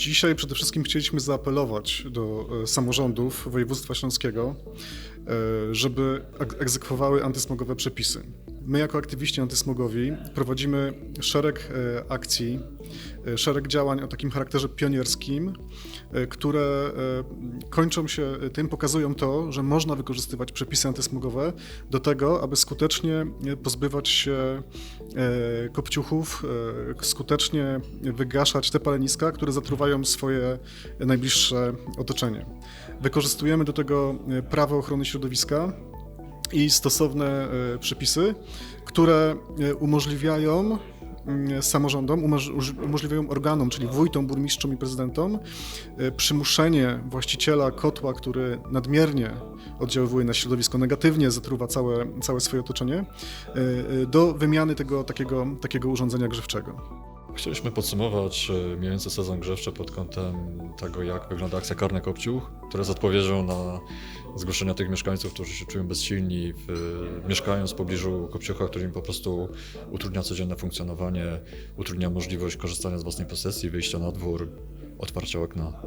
Dzisiaj przede wszystkim chcieliśmy zaapelować do e, samorządów województwa śląskiego, e, żeby ek- egzekwowały antysmogowe przepisy. My jako aktywiści antysmogowi prowadzimy szereg e, akcji, e, szereg działań o takim charakterze pionierskim, e, które kończą się tym, pokazują to, że można wykorzystywać przepisy antysmogowe do tego, aby skutecznie pozbywać się kopciuchów, skutecznie wygaszać te paleniska, które zatruwają swoje najbliższe otoczenie. Wykorzystujemy do tego prawo ochrony środowiska i stosowne e, przepisy, które e, umożliwiają samorządom, umożliwiają organom, czyli wójtom, burmistrzom i prezydentom, e, przymuszenie właściciela kotła, który nadmiernie oddziaływuje na środowisko, negatywnie zatruwa całe, całe swoje otoczenie, do wymiany tego takiego, takiego urządzenia grzewczego. Chcieliśmy podsumować e, więcej sezon grzewczy pod kątem tego, jak wygląda akcja Karny Kopciuch, która jest odpowiedzią na zgłoszenia tych mieszkańców, którzy się czują bezsilni, w, mieszkając w pobliżu Kopciucha, który im po prostu utrudnia codzienne funkcjonowanie, utrudnia możliwość korzystania z własnej posesji, wyjścia na dwór, otwarcia okna.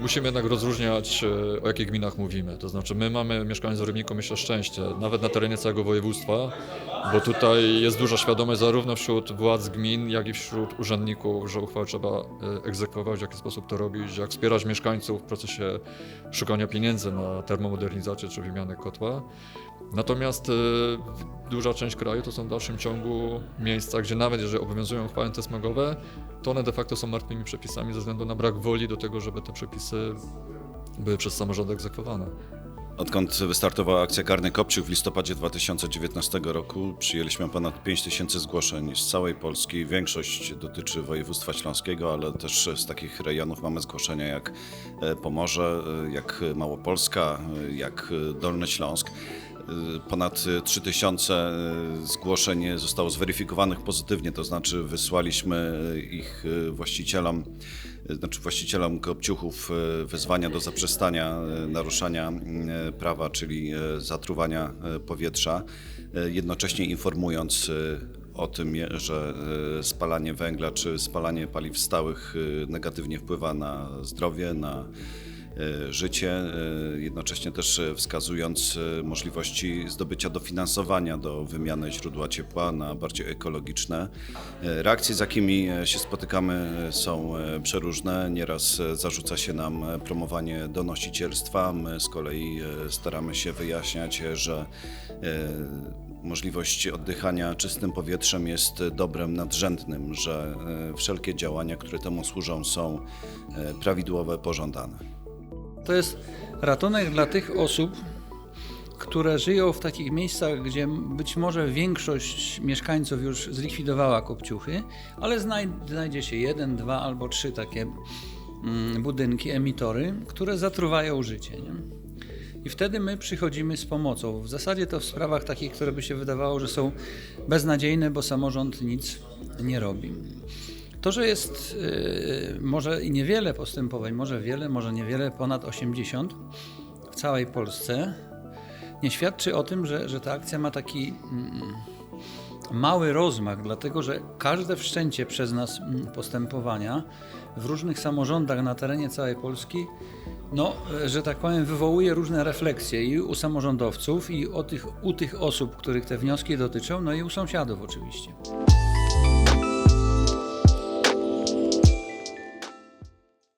Musimy jednak rozróżniać, e, o jakich gminach mówimy. To znaczy, my mamy mieszkając w Rybniku, myślę, szczęście, nawet na terenie całego województwa, bo tutaj jest duża świadomość zarówno wśród władz gmin, jak i wśród urzędników, że uchwałę trzeba e, egzekwować, w jaki sposób to robić, jak wspierać mieszkańców w procesie szukania pieniędzy na termomodernizację czy wymianę kotła. Natomiast e, duża część kraju to są w dalszym ciągu miejsca, gdzie nawet jeżeli obowiązują uchwały antysmogowe, to one de facto są martwymi przepisami ze względu na brak woli do tego, żeby te przepisy były przez samorządy egzekwowane. Odkąd wystartowała akcja Karny Kopciuch w listopadzie 2019 roku, przyjęliśmy ponad 5 tysięcy zgłoszeń z całej Polski. Większość dotyczy województwa śląskiego, ale też z takich rejonów mamy zgłoszenia jak e, Pomorze, e, jak Małopolska, e, jak Dolny Śląsk. E, Ponad 3000 zgłoszeń zostało zweryfikowanych pozytywnie, to znaczy wysłaliśmy ich e, właścicielom znaczy właścicielom kopciuchów wezwania do zaprzestania naruszania prawa, czyli zatruwania powietrza, jednocześnie informując o tym, że spalanie węgla czy spalanie paliw stałych negatywnie wpływa na zdrowie, na życie, e, jednocześnie też e, wskazując e, możliwości zdobycia dofinansowania do wymiany źródła ciepła na bardziej ekologiczne. E, Reakcje, z jakimi e, się spotykamy, e, są e, przeróżne. Nieraz e, zarzuca się nam e, promowanie donosicielstwa. My z kolei e, staramy się wyjaśniać, e, że e, możliwość oddychania czystym powietrzem jest dobrem nadrzędnym, że e, wszelkie działania, które temu służą, są e, prawidłowe, pożądane. To jest ratunek dla tych osób, które żyją w takich miejscach, gdzie być może większość mieszkańców już zlikwidowała kopciuchy, ale znaj- znajdzie się jeden, dwa albo trzy takie mm, budynki, emitory, które zatruwają życie. Nie? I wtedy my przychodzimy z pomocą. W zasadzie to w sprawach takich, które by się wydawało, że są beznadziejne, bo samorząd nic nie robi. To, że jest yy, może i niewiele postępowań, może wiele, może niewiele, ponad 80 w całej Polsce, nie świadczy o tym, że, że ta akcja ma taki mm, mały rozmach, dlatego że każde wszczęcie przez nas mm, postępowania w różnych samorządach na terenie całej Polski, no, że tak powiem, wywołuje różne refleksje i u samorządowców, i o tych, u tych osób, których te wnioski dotyczą, no i u sąsiadów oczywiście.